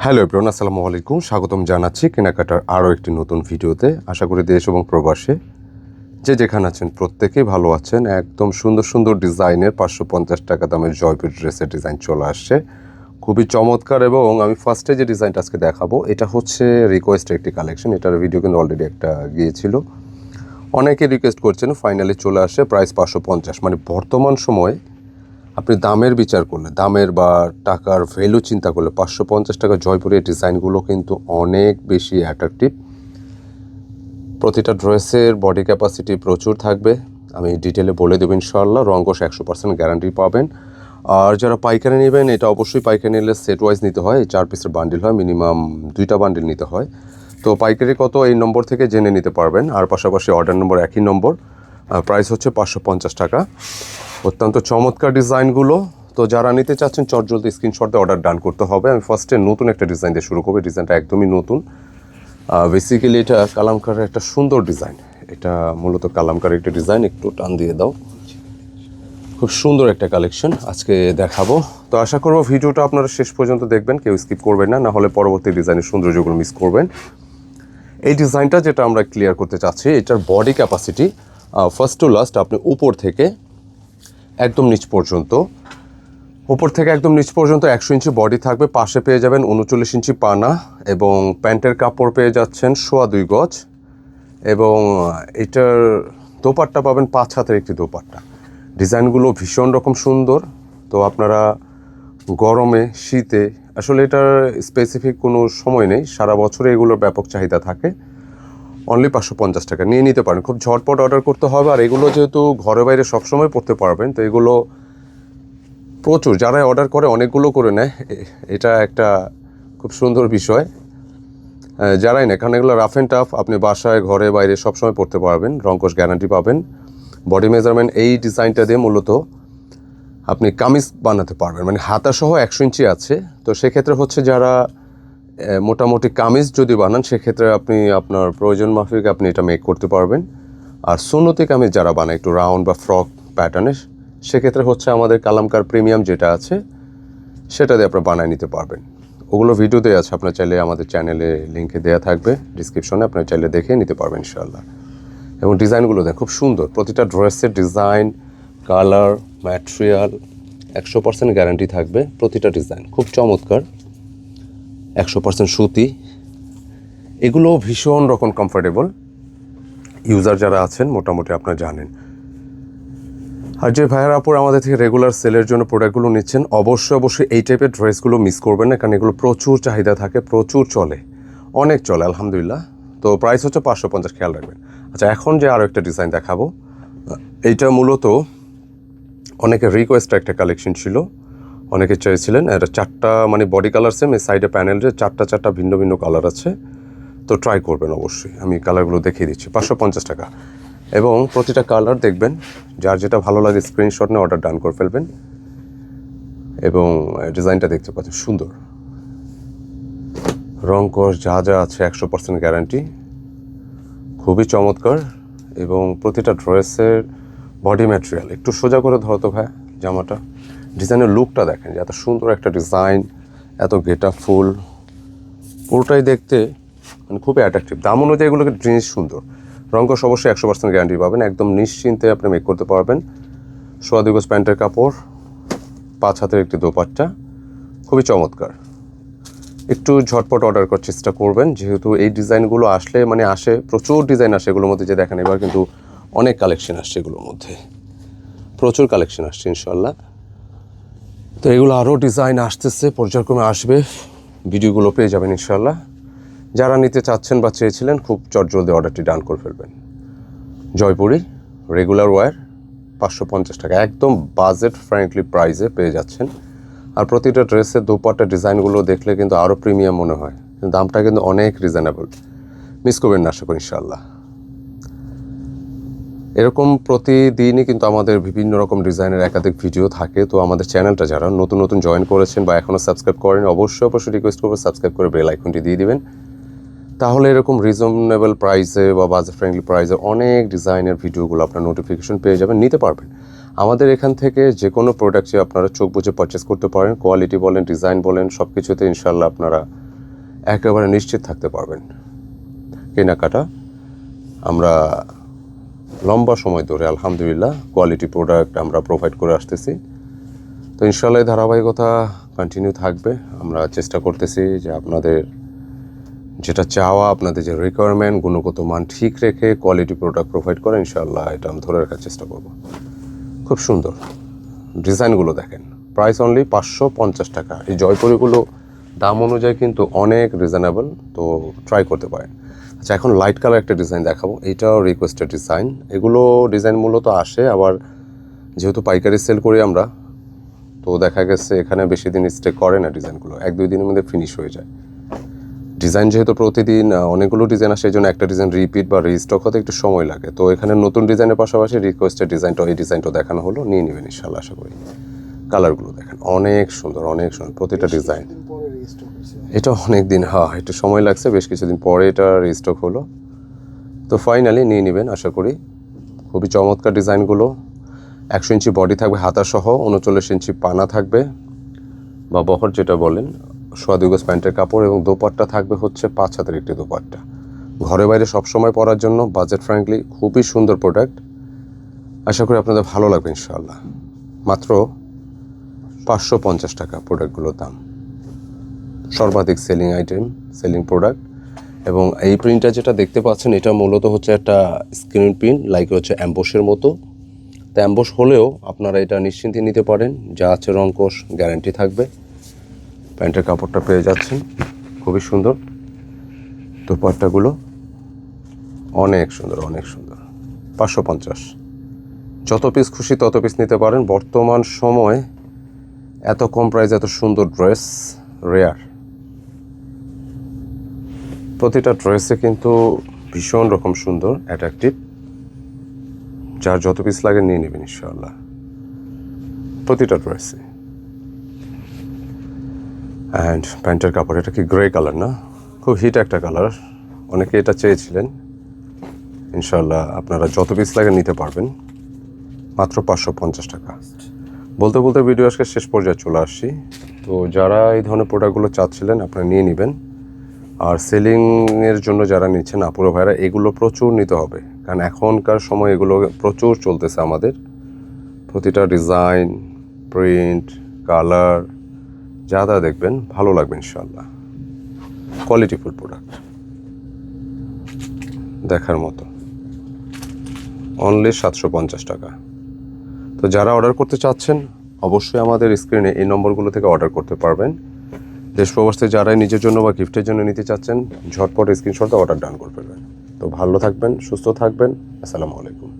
Hello এব্রন আসসালামু আলাইকুম। স্বাগতম জানাচ্ছি কেনাকাটার আরও একটি নতুন ভিডিওতে। আশা করি দেশ এবং প্রবাসে যে যেখানে আছেন প্রত্যেকেই ভালো আছেন। একদম সুন্দর সুন্দর ডিজাইনের পাঁচশো পঞ্চাশ টাকা দামের জয়পুর ড্রেসের ডিজাইন চলে আসছে। খুবই চমৎকার এবং আমি ফার্স্টে যে ডিজাইনটা আজকে দেখাবো, এটা হচ্ছে রিকোয়েস্টের একটি কালেকশন এটার ভিডিও কিন্তু অলরেডি একটা গিয়েছিল। অনেকে রিকোয়েস্ট করছেন ফাইনালি চলে আসে প্রাইস পাঁচশো পঞ্চাশ। মানে বর্তমান সময়ে আপনি দামের বিচার করলে, দামের বা টাকার ভ্যালু চিন্তা করলে পাঁচশো পঞ্চাশ টাকা জয়পুরের ডিজাইনগুলো কিন্তু অনেক বেশি অ্যাট্রাকটিভ প্রতিটা ড্রেসের বডি ক্যাপাসিটি প্রচুর থাকবে। আমি ডিটেলে বলে দেবো ইনশাল্লাহ রঙ্গস একশো পার্সেন্ট গ্যারান্টি পাবেন। আর যারা পাইকারি নেবেন, এটা অবশ্যই পাইকারি নিলে সেট ওয়াইজ নিতে হয় চার পিসের বান্ডিল হয় মিনিমাম দুইটা বান্ডিল নিতে হয়। তো পাইকারি কত এই নম্বর থেকে জেনে নিতে পারবেন। আর পাশাপাশি অর্ডার নম্বর একই নম্বর। প্রাইস হচ্ছে পাঁচশো পঞ্চাশ টাকা। অত্যন্ত চমৎকার ডিজাইনগুলো। তো যারা নিতে চাচ্ছেন, চট জলদি স্ক্রিনশট দিয়ে অর্ডার ডান করতে হবে। আমি ফার্স্টে নতুন একটা ডিজাইন দিয়ে শুরু করব। ডিজাইনটা একদমই নতুন। বেসিক্যালি এটা কালামকারের একটা সুন্দর ডিজাইন এটা মূলত কালামকারের একটা ডিজাইন একটু টান দিয়ে দাও। খুব সুন্দর একটা কালেকশন আজকে দেখাবো। তো আশা করব ভিডিওটা আপনারা শেষ পর্যন্ত দেখবেন। কেউ স্কিপ করবেন না। না হলে পরবর্তী ডিজাইনের সৌন্দর্যগুলো মিস করবেন। এই ডিজাইনটা যেটা আমরা ক্লিয়ার করতে চাচ্ছি, এটার body capacity first to last আপনি উপর থেকে একদম নিচ পর্যন্ত। উপর থেকে একদম নিচ পর্যন্ত একশো ইঞ্চি বডি থাকবে। পাশে পেয়ে যাবেন উনচল্লিশ ইঞ্চি পানা এবং প্যান্টের কাপড় পেয়ে যাচ্ছেন সোয়া দুই গজ এবং এটার দোপাট্টা পাবেন পাঁচ হাতের একটি দোপাট্টা। ডিজাইনগুলো ভীষণ রকম সুন্দর। তো আপনারা গরমে, শীতে, আসলে এটার স্পেসিফিক কোনো সময় নেই। সারা বছরে এগুলোর ব্যাপক চাহিদা থাকে। অনলি পাঁচশো পঞ্চাশ টাকা। নিয়ে নিতে পারেন। খুব ঝটপট অর্ডার করতে হবে। আর এগুলো যেহেতু ঘরে বাইরে সবসময় পড়তে পারবেন, তো এগুলো প্রচুর। যারা অর্ডার করে, অনেকগুলো করে নেয়। এটা একটা খুব সুন্দর বিষয়। যারাই না কারণ এগুলো রাফ অ্যান্ড টাফ আপনি বাসায়, ঘরে, বাইরে সবসময় পড়তে পারবেন। রঙ্কশ গ্যারান্টি পাবেন। বডি মেজারমেন্ট এই ডিজাইনটা দিয়ে মূলত আপনি কামিজ বানাতে পারবেন। মানে হাতাসহ একশো ইঞ্চি আছে। তো সেক্ষেত্রে হচ্ছে যারা মোটামুটি কামিজ যদি বানান, সেক্ষেত্রে আপনি আপনার প্রয়োজন মাফিক আপনি এটা মেক করতে পারবেন। আর সুন্নতি কামিজ যারা বানায়, একটু রাউন্ড বা ফ্রক প্যাটার্নে সেক্ষেত্রে হচ্ছে আমাদের কালামকার প্রিমিয়াম যেটা আছে, সেটা দিয়ে আপনারা বানায় নিতে পারবেন। ওগুলো ভিডিওতে আছে, আপনার চাইলে আমাদের চ্যানেলে লিঙ্কে দেওয়া থাকবে। ডিসক্রিপশনে আপনার চাইলে দেখে নিতে পারবেন ইনশাল্লাহ এবং ডিজাইনগুলো দেখ খুব সুন্দর। প্রতিটা ড্রেসের ডিজাইন কালার ম্যাটেরিয়াল একশো পার্সেন্ট গ্যারান্টি থাকবে প্রতিটা ডিজাইন খুব চমৎকার। একশো পার্সেন্ট সুতি এগুলো ভীষণ রকম কমফোর্টেবল ইউজার যারা আছেন, মোটামুটি আপনারা জানেন। আর যে ভাইয়ার আপুর আমাদের থেকে রেগুলার সেলের জন্য প্রোডাক্টগুলো নিচ্ছেন, অবশ্যই অবশ্যই এই টাইপের ড্রেসগুলো মিস করবেন না, কারণ এগুলো প্রচুর চাহিদা থাকে, প্রচুর চলে। অনেক চলে, আলহামদুলিল্লাহ। তো প্রাইস হচ্ছে পাঁচশো পঞ্চাশ, খেয়াল রাখবেন। আচ্ছা এখন যে আরও একটা ডিজাইন দেখাবো। এইটা মূলত অনেকের রিকোয়েস্ট একটা কালেকশন ছিল। অনেকে চেয়েছিলেন এটা চারটা মানে বডি কালার সেম এই সাইডে প্যানেলে চারটা চারটা ভিন্ন ভিন্ন কালার আছে, তো ট্রাই করবেন অবশ্যই। আমি কালারগুলো দেখিয়ে দিচ্ছি, পাঁচশো পঞ্চাশ টাকা। এবং প্রতিটা কালার দেখবেন, যার যেটা ভালো লাগে স্ক্রিনশট নিয়ে অর্ডার ডান করে ফেলবেন। এবং ডিজাইনটা দেখতে পাচ্ছেন, সুন্দর। রং কস যা যা আছে একশো পার্সেন্ট গ্যারান্টি খুবই চমৎকার। এবং প্রতিটা ড্রেসের বডি ম্যাটেরিয়াল একটু সোজা করে ধরো তো ভাই, জামাটা। ডিজাইনের লুকটা দেখেন যে এত সুন্দর একটা ডিজাইন, এত গেটা ফুল পুরোটাই দেখতে মানে খুবই অ্যাট্রাকটিভ দাম অনুযায়ী এগুলোকে জিনিস সুন্দর। রঙ্কশ অবশ্যই একশো পার্সেন্ট গ্যারান্টি পাবেন। একদম নিশ্চিন্তে আপনি মেক করতে পারবেন। সোয়া দিগজ প্যান্টের কাপড়, পাঁচ হাতের একটি দোপাট্টা, খুবই চমৎকার। একটু ঝটপট অর্ডার করার চেষ্টা করবেন। যেহেতু এই ডিজাইনগুলো আসলে মানে আসে, প্রচুর ডিজাইন আসে এগুলোর মধ্যে যে দেখেন, এবার কিন্তু অনেক কালেকশন আসছে এগুলোর মধ্যে। প্রচুর কালেকশন আসছে ইনশাল্লাহ তো এগুলো আরও ডিজাইন আসতেছে, পর্যায়ক্রমে আসবে। ভিডিওগুলো পেয়ে যাবেন ইনশাল্লাহ যারা নিতে চাচ্ছেন বা চেয়েছিলেন, খুব চটজলদি অর্ডারটি ডান করে ফেলবেন। জয়পুরি রেগুলার ওয়্যার পাঁচশো পঞ্চাশ টাকা। একদম বাজেট ফ্রেন্ডলি প্রাইসে পেয়ে যাচ্ছেন। আর প্রতিটা ড্রেসের দুপাট্টা ডিজাইনগুলো দেখলে কিন্তু আরও প্রিমিয়াম মনে হয়। দামটা কিন্তু অনেক রিজনেবল মিস করবেন না, আশা করি ইনশাল্লাহ এরকম প্রতিদিনই কিন্তু আমাদের বিভিন্ন রকম ডিজাইনের একাধিক ভিডিও থাকে। তো আমাদের চ্যানেলটা যারা নতুন নতুন জয়েন করেছেন বা এখনও সাবস্ক্রাইব করেন অবশ্যই অবশ্যই রিকোয়েস্ট করব সাবস্ক্রাইব করে বেল আইকনটি দিয়ে দিবেন। তাহলে এরকম রিজনেবল প্রাইসে বা বাজেট ফ্রেন্ডলি প্রাইসে অনেক ডিজাইনের ভিডিওগুলো আপনার নোটিফিকেশন পেয়ে যাবেন, নিতে পারবেন। আমাদের এখান থেকে যে কোনো প্রোডাক্টে আপনারা চোখ বুঝে পারচেস করতে পারেন। কোয়ালিটি বলেন ডিজাইন বলেন সব কিছুতে ইনশাল্লাহ আপনারা একেবারে নিশ্চিত থাকতে পারবেন। কেনাকাটা আমরা লম্বা সময় ধরে আলহামদুলিল্লাহ কোয়ালিটি প্রোডাক্ট আমরা প্রোভাইড করে আসতেছি। তো ইনশাল্লাহ ধারাবাহিকতা কন্টিনিউ থাকবে। আমরা চেষ্টা করতেছি যে আপনাদের যেটা চাওয়া, আপনাদের যে রিকোয়ারমেন্ট গুণগত মান ঠিক রেখে কোয়ালিটি প্রোডাক্ট প্রোভাইড করে ইনশাল্লাহ এটা আমি ধরে রাখার চেষ্টা করব। খুব সুন্দর। ডিজাইনগুলো দেখেন। প্রাইস অনলি পাঁচশো পঞ্চাশ টাকা। এই জয়পুরিগুলো দাম অনুযায়ী কিন্তু অনেক রিজনেবল তো ট্রাই করতে পারেন। আচ্ছা এখন লাইট কালার একটা ডিজাইন দেখাবো। এইটাও রিকোয়েস্টেড ডিজাইন এগুলো ডিজাইন মূলত আসে আবার যেহেতু পাইকারি সেল করি আমরা, তো দেখা গেছে এখানে বেশি দিন স্টে করে না ডিজাইনগুলো এক দুই দিনের মধ্যে ফিনিশ হয়ে যায়। ডিজাইন যেহেতু প্রতিদিন অনেকগুলো ডিজাইন আসে, এই জন্য একটা ডিজাইন রিপিট বা রিস্টক হতে একটু সময় লাগে। তো এখানে নতুন ডিজাইনের পাশাপাশি রিকোয়েস্টেড ডিজাইনটা এই ডিজাইনটা দেখানো হলো। নিয়ে নেবেন ইনশাল্লাহ, আশা করি। কালারগুলো দেখেন। অনেক সুন্দর অনেক সুন্দর। প্রতিটা ডিজাইন। এটা অনেক দিন হ্যাঁ একটু সময় লাগছে বেশ কিছুদিন পরে এটা রিস্টক হলো। তো ফাইনালি নিয়ে নেবেন আশা করি। খুবই চমৎকার ডিজাইনগুলো। একশো ইঞ্চি বডি থাকবে হাতা সহ উনচল্লিশ ইঞ্চি পানা থাকবে বা বহর যেটা বলেন সোয়া দুই গজ প্যান্টের কাপড় এবং দোপাট্টা থাকবে হচ্ছে পাঁচ হাতের একটি দোপাট্টা। ঘরে বাইরে সবসময় পরার জন্য বাজেট ফ্রেন্ডলি খুবই সুন্দর প্রোডাক্ট আশা করি আপনাদের ভালো লাগবে ইনশাআল্লাহ। মাত্র পাঁচশো পঞ্চাশ টাকা প্রোডাক্টগুলোর দাম। সর্বাধিক সেলিং আইটেম, সেলিং প্রোডাক্ট এবং এই প্রিন্টটা যেটা দেখতে পাচ্ছেন, এটা মূলত হচ্ছে একটা স্ক্রিন প্রিন্ট লাইক হচ্ছে অ্যাম্বোসের মতো। তো অ্যাম্বোস হলেও আপনারা এটা নিশ্চিন্তে নিতে পারেন, যা আছে রঙ্কশ গ্যারান্টি থাকবে। প্যান্টের কাপড়টা পেয়ে যাচ্ছেন, খুবই সুন্দর। দোপাট্টাগুলো অনেক সুন্দর অনেক সুন্দর। পাঁচশো পঞ্চাশ। যত পিস খুশি তত পিস নিতে পারেন। বর্তমান সময় এত কম প্রাইস এত সুন্দর ড্রেস রেয়ার প্রতিটা ড্রেসে কিন্তু ভীষণ রকম সুন্দর অ্যাট্রাকটিভ যার যত পিস লাগে নিয়ে নেবেন ইনশাআল্লাহ। প্রতিটা ড্রেসে অ্যান্ড প্যান্টের কাপড়, এটা কি গ্রে কালার না? খুব হিট একটা কালার অনেকে এটা চেয়েছিলেন। ইনশাল্লাহ আপনারা যত পিস লাগে নিতে পারবেন। মাত্র পাঁচশো পঞ্চাশ টাকা। বলতে বলতে ভিডিও আজকে শেষ পর্যায়ে চলে আসছি। তো যারা এই ধরনের প্রোডাক্টগুলো চাচ্ছিলেন, আপনারা নিয়ে নেবেন। আর সেলিংয়ের জন্য যারা নিচ্ছেন, আপুরো ভাইরা, এগুলো প্রচুর নিতে হবে। কারণ এখনকার সময় এগুলো প্রচুর চলতেছে আমাদের। প্রতিটা ডিজাইন প্রিন্ট কালার যা যা দেখবেন, ভালো লাগবে ইনশাল্লাহ কোয়ালিটিফুল প্রোডাক্ট দেখার মতো। অনলি সাতশো পঞ্চাশ টাকা। তো যারা অর্ডার করতে চাচ্ছেন, অবশ্যই আমাদের স্ক্রিনে এই নম্বরগুলো থেকে অর্ডার করতে পারবেন। দেশ প্রবাসে যারাই নিজের জন্য বা গিফটের জন্য নিতে চাচ্ছেন, ঝটপট স্ক্রিনশটে অর্ডার ডান করে ফেলবেন। তো ভালো থাকবেন, সুস্থ থাকবেন। আসসালামু আলাইকুম।